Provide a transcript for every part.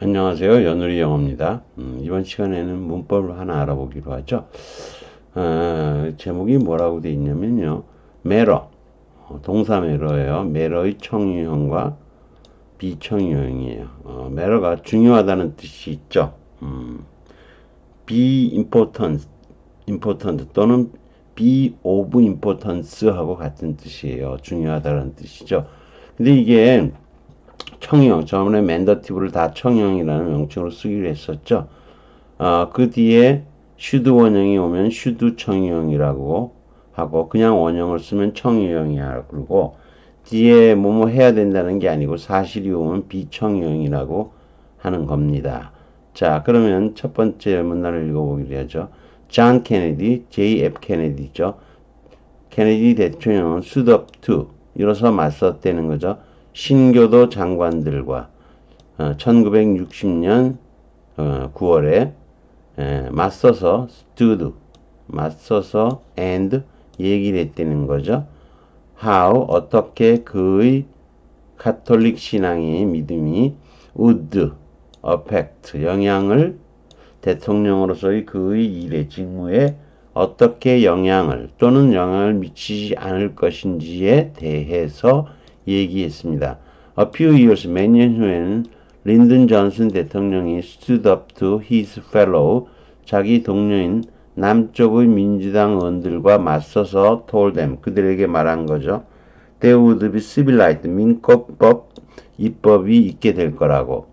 안녕하세요. 연우리 영어입니다. 음, 이번 시간에는 문법을 하나 알아보기로 하죠. 어, 제목이 뭐라고 돼 있냐면요. 매러, 어, 동사 매러예요. 매러의 청유형과 비청유형이에요. 어, 매러가 중요하다는 뜻이 있죠. 음, be important, important 또는 be of importance하고 같은 뜻이에요. 중요하다는 뜻이죠. 근데 이게 청형, 저번에 맨더티브를 다 청형이라는 명칭으로 쓰기로 했었죠. 아, 그 뒤에 슈드 원형이 오면 슈드 청형이라고 하고 그냥 원형을 쓰면 청유형이야 그러고 뒤에 뭐뭐 해야 된다는 게 아니고 사실이 오면 비청유형이라고 하는 겁니다. 자, 그러면 첫 번째 문단을 읽어보기로 하죠. 존 케네디, J.F. 케네디죠. 케네디 대통령은 stood up to 일어서 맞섰다는 거죠. 신교도 장관들과 어, 1960년 어, 9월에 에, 맞서서 stood 맞서서 and 얘기를 했다는 거죠. how 어떻게 그의 카톨릭 신앙이 믿음이 would affect 영향을 대통령으로서의 그의 일의 직무에 어떻게 영향을 또는 영향을 미치지 않을 것인지에 대해서 얘기했습니다. A few years, 몇 년 후에는 린든 존슨 대통령이 stood up to his fellow, 자기 동료인 남쪽의 민주당 의원들과 맞서서 told them, 그들에게 말한 거죠. There would be civil right, 민법법 입법이 있게 될 거라고.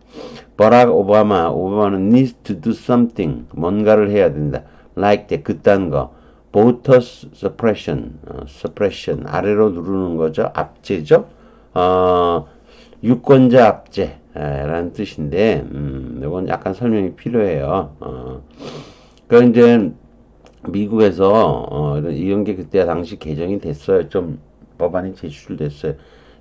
버락 오바마, 오바마는 needs to do something, 뭔가를 해야 된다. like that, 그딴 거. voter suppression, 어, suppression, 아래로 누르는 거죠. 압제죠. 어, 유권자 압제 라는 뜻인데, 음, 이건 약간 설명이 필요해요. 어, 그 이제 미국에서 어, 이런 게 그때 당시 개정이 됐어요. 좀 법안이 제출됐어요.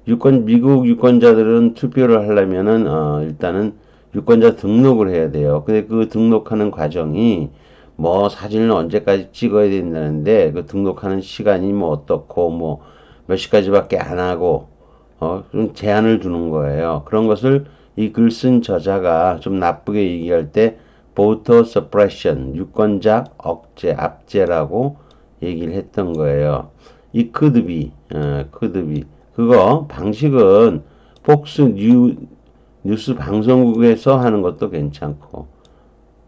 유권 미국 유권자들은 투표를 하려면은 어, 일단은 유권자 등록을 해야 돼요. 근데 그 등록하는 과정이 뭐 사진을 언제까지 찍어야 된다는데 그 등록하는 시간이 뭐 어떻고 뭐 몇 시까지밖에 안 하고 어, 좀 제한을 두는 거예요. 그런 것을 이 글 쓴 저자가 좀 나쁘게 얘기할 때 voter suppression, 유권자 억제, 압제라고 얘기를 했던 거예요. 이 be, 어, be. 그거 방식은 폭스 뉴, 뉴스 방송국에서 하는 것도 괜찮고,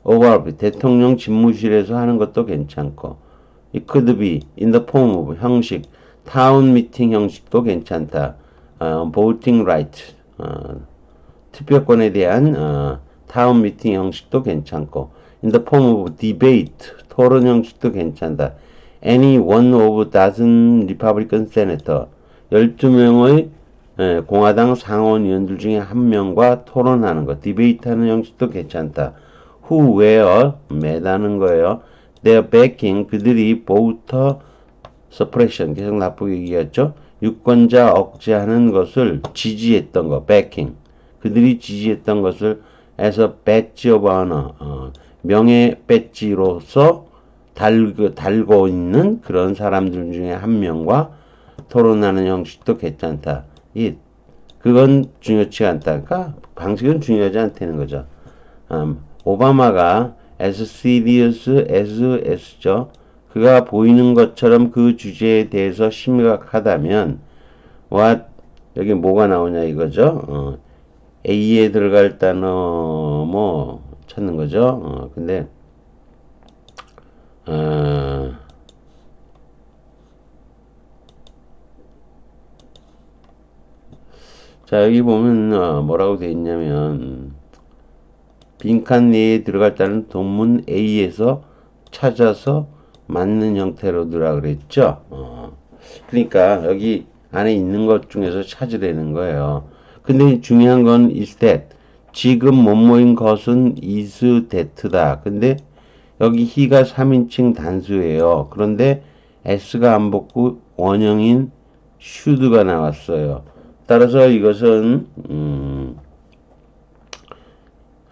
오버비 대통령 집무실에서 하는 것도 괜찮고, 이 the form of 형식, 타운 미팅 형식도 괜찮다. 어, right, 어, 투표권에 대한 어, 타운 미팅 형식도 괜찮고 in the form of debate, 토론 형식도 괜찮다. any one of dozen Republican senator, 12명의 예, 공화당 상원의원들 중에 한 명과 토론하는 것, 디베이트하는 형식도 괜찮다. who, where, 매다는 거예요. their backing, 그들이 voter suppression, 계속 나쁘게 얘기했죠. 유권자 억제하는 것을 지지했던 거, backing. 그들이 지지했던 것을 a badge of honor, 어, 명예 배지로서 달고, 달고 있는 그런 사람들 중에 한 명과 토론하는 형식도 괜찮다. 이, 그건 중요치 않다. 그러니까 방식은 중요하지 않다는 거죠. 음, 오바마가 as serious as s죠. 그가 보이는 것처럼 그 주제에 대해서 심각하다면 what 여기 뭐가 나오냐 이거죠. 어, A에 들어갈 단어 뭐 찾는 거죠. 어, 근데 어, 자 여기 보면 어, 뭐라고 되어 있냐면 빈칸 내에 들어갈 다는 동문 A에서 찾아서 맞는 형태로 들어라 그랬죠. 어, 그러니까 여기 안에 있는 것 중에서 찾으라는 거예요. 근데 중요한 건 is that 지금 뭐뭐인 것은 is that다. 근데 여기 he가 3인칭 단수예요. 그런데 s가 안 붙고 원형인 should가 나왔어요. 따라서 이것은 음,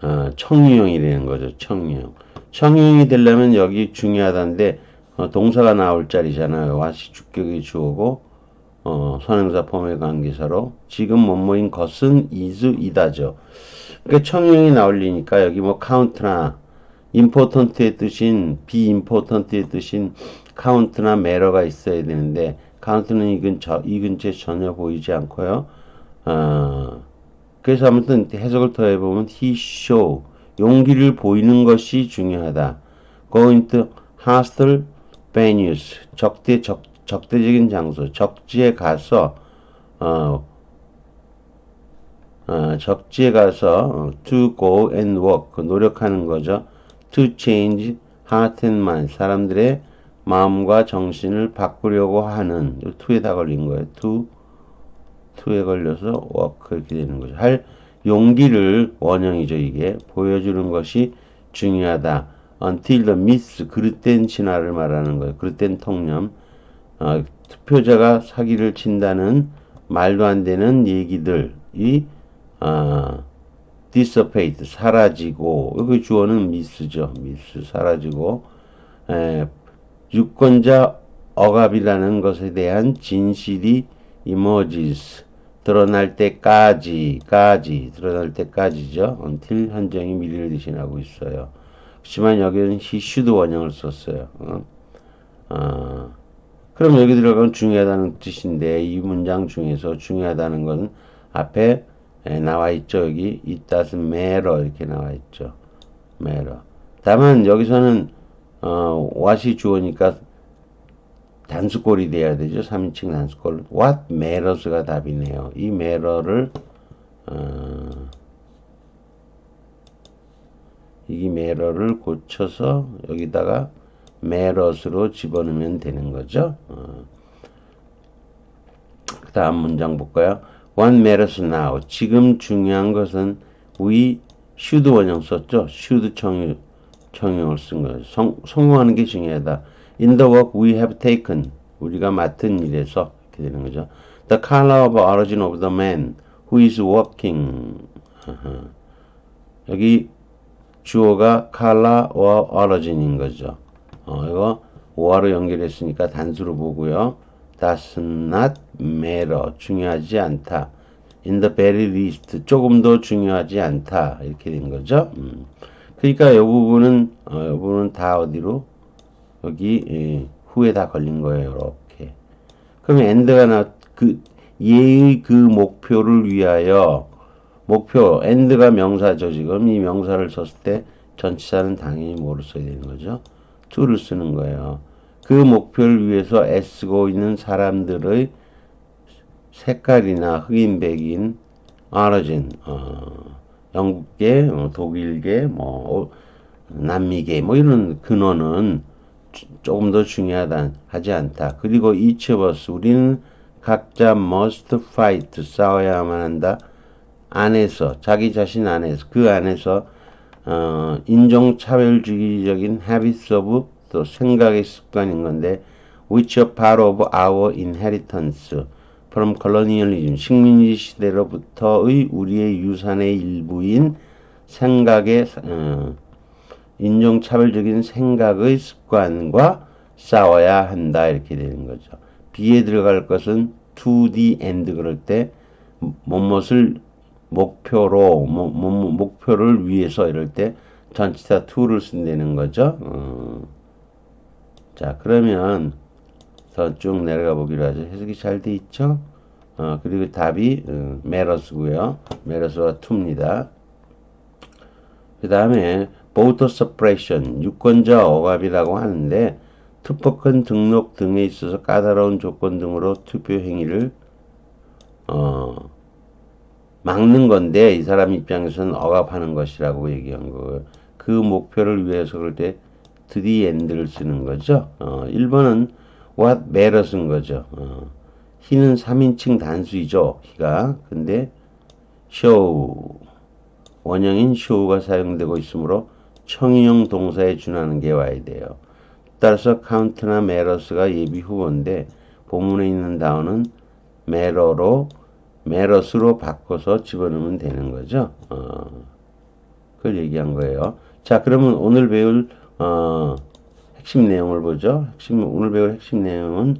어, 청유형이 되는 거죠. 청유형. 청유형이 되려면 여기 중요하다는데 어, 동사가 나올 자리잖아요. 와시 주격이 주어고 어, 선행사 폼의 관계사로 지금 뭐뭐인 것은 is 이다죠. 그러니까 청형이 나올리니까 여기 뭐 카운트나 important의 뜻인 비important의 뜻인 카운트나 매러가 있어야 되는데 카운트는 이 근처 이 근처에 전혀 보이지 않고요. 어, 그래서 아무튼 해석을 더 해보면 he show 용기를 보이는 것이 중요하다. going to hostile venues 적대 적, 적대적인 장소 적지에 가서 어, 어, 적지에 가서 어, to go and work 노력하는 거죠. to change heart and mind 사람들의 마음과 정신을 바꾸려고 하는 to에 다 걸린 거예요. to to에 걸려서 work 이렇게 되는 거죠. 할 용기를 원형이죠 이게. 보여주는 것이 중요하다. until the myth 그릇된 진화를 말하는 거예요. 그릇된 통념. 어, 투표자가 사기를 친다는 말도 안 되는 얘기들이 어, dissipate 사라지고. 여기 주어는 미스죠 미스 사라지고. 에, 유권자 억압이라는 것에 대한 진실이 emerges 드러날 때까지 까지 드러날 때까지죠. Until 한정이 미리를 대신하고 있어요. 그렇지만 여기는 he should 원형을 썼어요. 어? 어, 그럼 여기 들어가면 중요하다는 뜻인데 이 문장 중에서 중요하다는 것은 앞에 에, 나와 있죠. 여기 it doesn't matter 이렇게 나와 있죠. matter. 다만 여기서는 어, what이 주어니까 단수꼴이 돼야 되죠 3인칭 단수꼴 what matters가 답이네요 이 matter를 어, 이 matter를 고쳐서 여기다가 matters로 집어넣으면 되는 거죠 어. 그 다음 문장 볼까요 What matters now? 지금 중요한 것은 we should 원형 썼죠? should 청유, 청용을 쓴 거예요. 성, 성공하는 게 중요하다. In the work we have taken. 우리가 맡은 일에서 이렇게 되는 거죠. The color of origin of the man who is working. 여기 주어가 color or origin인 거죠. 어, 이거 오화로 연결했으니까 단수로 보고요. does not matter 중요하지 않다. in the very least 조금 더 중요하지 않다 이렇게 된 거죠. 음. 그러니까 이 부분은 어, 이 부분은 다 어디로 여기 예, 후에 다 걸린 거예요. 이렇게. 그러면 end가 나그 예의 그 목표를 위하여 목표 end가 명사죠 지금 이 명사를 썼을 때 전치사는 당연히 뭐를 써야 되는 거죠? to를 쓰는 거예요. 그 목표를 위해서 애쓰고 있는 사람들의 색깔이나 흑인, 백인, 아르진, 어, 영국계, 어, 독일계, 뭐 어, 남미계, 뭐 이런 근원은 주, 조금 더 중요하다 하지 않다. 그리고 each of us 우리는 각자 must fight 싸워야만 한다. 안에서 자기 자신 안에서 그 안에서 어, 인종차별주의적인 habits of 또 생각의 습관인 건데 which are part of our inheritance from colonialism 식민지 시대로부터의 우리의 유산의 일부인 생각의 어, 인종차별적인 생각의 습관과 싸워야 한다 이렇게 되는 거죠. B에 들어갈 것은 to the end 그럴 때 무엇을 목표로 뭐, 뭐, 목표를 위해서 이럴 때 전치사 to를 쓴다는 거죠. 어. 자, 그러면 더 쭉 내려가 보기로 하죠. 해석이 잘 돼 있죠? 어, 그리고 답이 어, 메러스고요. 메러스와 투입니다. 그 다음에 보터 서프레션 유권자 억압이라고 하는데 투표권 등록 등에 있어서 까다로운 조건 등으로 투표 행위를 어, 막는 건데 이 사람 입장에서는 억압하는 것이라고 얘기한 거예요. 그 목표를 위해서 그럴 때 드디 엔드를 쓰는 거죠. 어, 1번은 what matters인 거죠. 어, he는 3인칭 단수이죠. he가. 근데 show 원형인 show가 사용되고 있으므로 청유형 동사에 준하는 게 와야 돼요. 따라서 count나 matters가 예비 후보인데 본문에 있는 단어는 matter로 matters로 바꿔서 집어넣으면 되는 거죠. 어, 그걸 얘기한 거예요. 자, 그러면 오늘 배울 어, 핵심 내용을 보죠. 핵심, 오늘 배울 핵심 내용은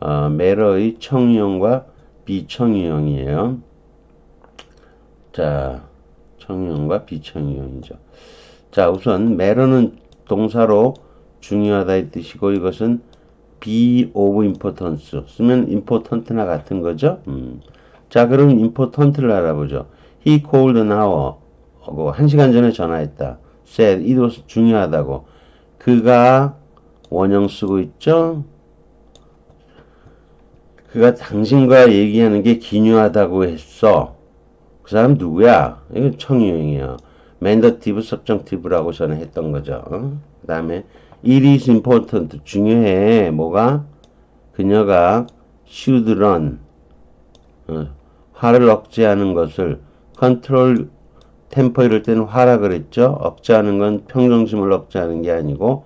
어, 매러의 청유형과 비청유형이에요. 자, 청유형과 비청유형이죠. 자, 우선 매러는 동사로 중요하다 이 뜻이고 이것은 be of importance 쓰면 important나 같은 거죠. 음. 자, 그럼 important를 알아보죠. He called an hour. 어, 한 시간 전에 전화했다. said it was 중요하다고. 그가 원형 쓰고 있죠. 그가 당신과 얘기하는 게 기묘하다고 했어. 그 사람 누구야? 이거 청유형이야. 맨더티브, subjunctive라고 저는 했던 거죠. 어? 그 다음에 it is important. 중요해. 뭐가? 그녀가 should run. 어, 화를 억제하는 것을 컨트롤 템퍼 이럴 때는 화라 그랬죠. 억제하는 건 평정심을 억제하는 게 아니고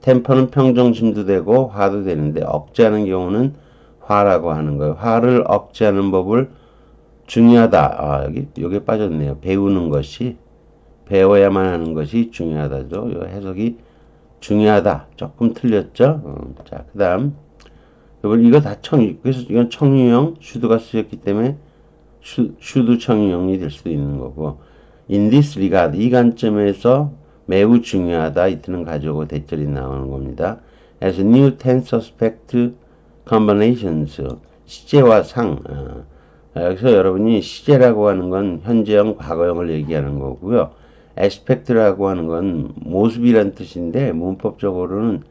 템퍼는 평정심도 되고 화도 되는데 억제하는 경우는 화라고 하는 거예요. 화를 억제하는 법을 중요하다. 아, 여기 여기 빠졌네요. 배우는 것이 배워야만 하는 것이 중요하다죠. 이 해석이 중요하다. 조금 틀렸죠. 어, 자, 그 다음 여러분 이거 다 청, 그래서 이건 청유형 슈드가 쓰였기 때문에 슈, 슈드 청유형이 될 수도 있는 거고 in this regard 이 관점에서 매우 중요하다 이틀은 가져오고 대절이 나오는 겁니다. as new tense suspect combinations 시제와 상 어, 여기서 여러분이 시제라고 하는 건 현재형 과거형을 얘기하는 거고요. Aspect라고 하는 건 모습이란 뜻인데 문법적으로는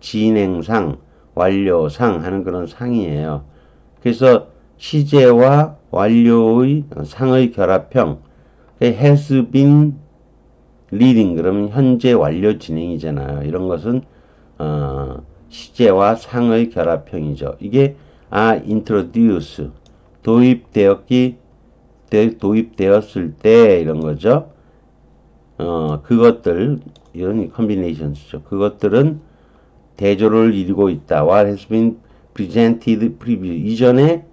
진행상 완료상 하는 그런 상이에요. 그래서 시제와 완료의 상의 결합형 has been leading 그러면 현재 완료 진행이잖아요. 이런 것은 어, 시제와 상의 결합형이죠. 이게 아 introduce 도입되었기 도입되었을 때 이런 거죠. 어 그것들 이런 컨비네이션스죠. 그것들은 대조를 이루고 있다. What has been presented previous 이전에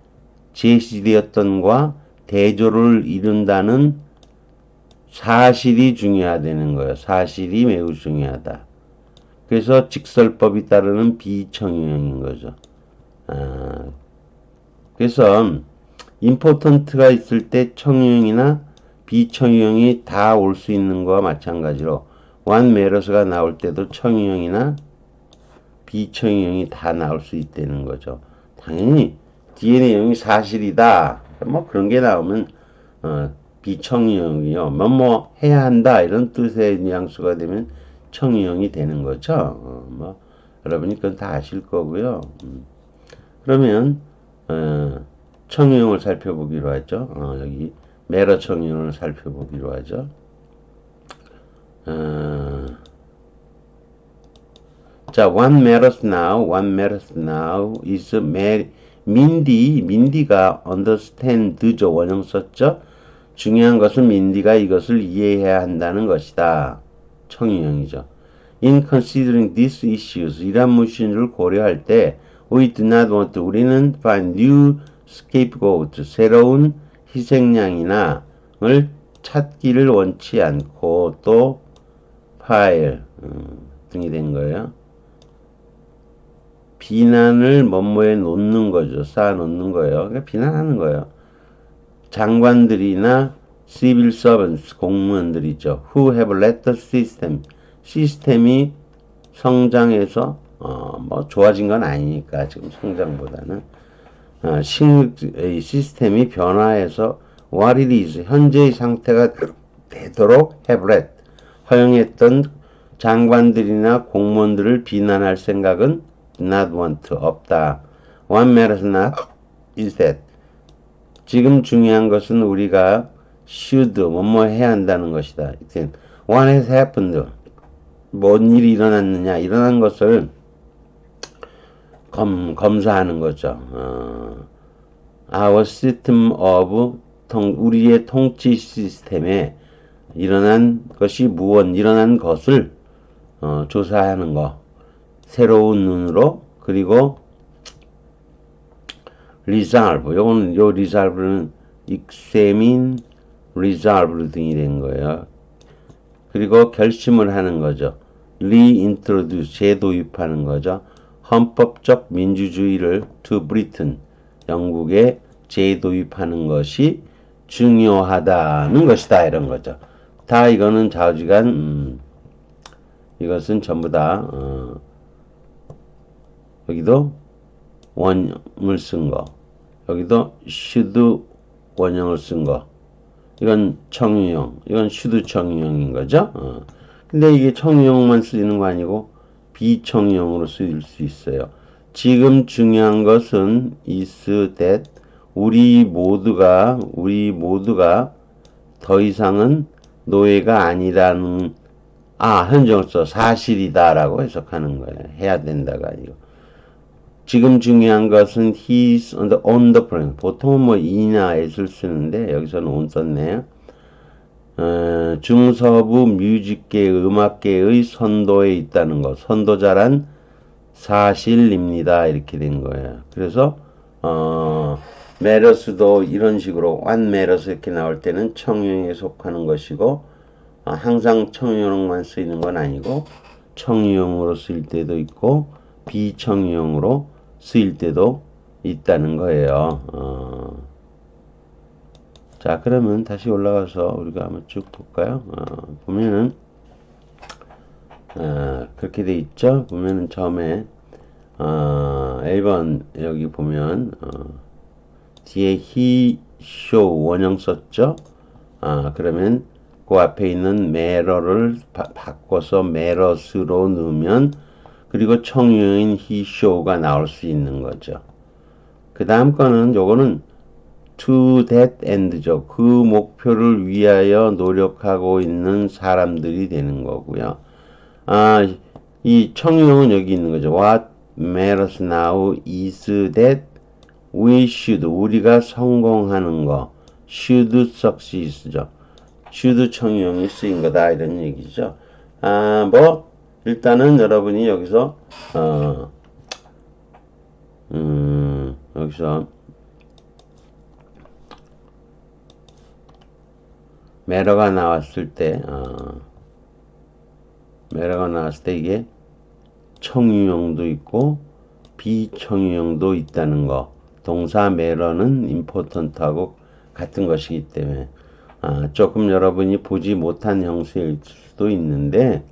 제시되었던과 대조를 이룬다는 사실이 중요하다는 거예요. 사실이 매우 중요하다. 그래서 직설법이 따르는 비청유형인 거죠. 아, 그래서 임포턴트가 있을 때 청유형이나 비청유형이 다 올 수 있는 거와 마찬가지로 완 메러스가 나올 때도 청유형이나 비청유형이 다 나올 수 있다는 거죠. 당연히 DNA형이 사실이다. 뭐 그런 게 나오면 어, 비청유형이요. 뭐 뭐 해야 한다 이런 뜻의 뉘앙스가 되면 청유형이 되는 거죠. 어, 뭐 여러분이 그건 다 아실 거고요. 음. 그러면 어, 청유형을 살펴보기로 하죠. 어, 여기 메러 청유형을 살펴보기로 하죠. 어, 자, what matters now, what matters now is 민디, 민디가 understand죠. 원형 썼죠. 중요한 것은 민디가 이것을 이해해야 한다는 것이다. 청유형이죠. In considering these issues, 이러한 문신을 고려할 때 we do not want, 우리는 find new scapegoat, 새로운 희생양이나 을 찾기를 원치 않고 또 파일 음, 등이 된 거예요. 비난을 뭐뭐에 놓는 거죠. 쌓아 놓는 거예요. 그러니까 비난하는 거예요. 장관들이나 civil servants 공무원들이죠. who have let the system 시스템이 성장해서 어, 뭐 좋아진 건 아니니까 지금 성장보다는 어, 신, 시스템이 변화해서 what it is 현재의 상태가 되도록 let 허용했던 장관들이나 공무원들을 비난할 생각은 not want 없다. What matters not is that 지금 중요한 것은 우리가 should 뭐뭐 해야 한다는 것이다. What has happened? 뭔 일이 일어났느냐? 일어난 것을 검, 검사하는 거죠. 어, our system of 통, 우리의 통치 시스템에 일어난 것이 무엇, 일어난 것을 어, 조사하는 거. 새로운 눈으로 그리고 resolve 요거는 요 resolve는 examine, resolve 등이 된 거예요. 그리고 결심을 하는 거죠. reintroduce 재도입하는 거죠. 헌법적 민주주의를 to Britain 영국에 재도입하는 것이 중요하다는 것이다 이런 거죠. 다 이거는 좌우지간 음, 이것은 전부 다 어, 여기도 원을 쓴 거, 여기도 should 원형을 쓴 거. 이건 청유형, 이건 should 청유형인 거죠. 어. 근데 이게 청유형만 쓰이는 거 아니고 비청유형으로 쓰일 수 있어요. 지금 중요한 것은 is that 우리 모두가 우리 모두가 더 이상은 노예가 아니라는 아 현재로서 사실이다라고 해석하는 거예요. 해야 된다가 아니고 지금 중요한 것은 he's on the, on the plan. 보통은 뭐 이나 애를 쓰는데 여기서는 on 썼네요. 어, 중서부 뮤직계 음악계의 선도에 있다는 것. 선도자란 사실입니다. 이렇게 된 거예요. 그래서 어, 메러스도 이런 식으로 완 메러스 이렇게 나올 때는 청유형에 속하는 것이고 아, 항상 청유형만 쓰이는 건 아니고 청유형으로 쓰일 때도 있고 비청유형으로 쓰일 때도 있다는 거예요. 어. 자 그러면 다시 올라가서 우리가 한번 쭉 볼까요? 어, 보면은 어, 그렇게 돼 있죠. 보면은 처음에 어, 1번 여기 보면 어, 뒤에 he, show 원형 썼죠. 아 그러면 그 앞에 있는 매러를 바꿔서 매러스로 넣으면 그리고 청유인 he, show가 나올 수 있는 거죠. 그 다음 거는 요거는 to that end죠. 그 목표를 위하여 노력하고 있는 사람들이 되는 거고요. 아, 이 청유형은 여기 있는 거죠. What matters now is that we should 우리가 성공하는 거 should succeed죠. should 청유형이 쓰인 거다 이런 얘기죠. 아, 뭐 일단은 여러분이 여기서 어, 음, 여기서 메러가 나왔을 때 어, 메러가 나왔을 때 이게 청유형도 있고 비청유형도 있다는 거. 동사 메러는 임포턴트하고 같은 것이기 때문에 아, 조금 여러분이 보지 못한 형식일 수도 있는데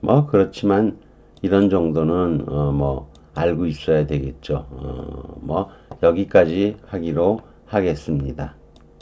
뭐 그렇지만 이런 정도는 어, 뭐 알고 있어야 되겠죠. 어, 뭐 여기까지 하기로 하겠습니다.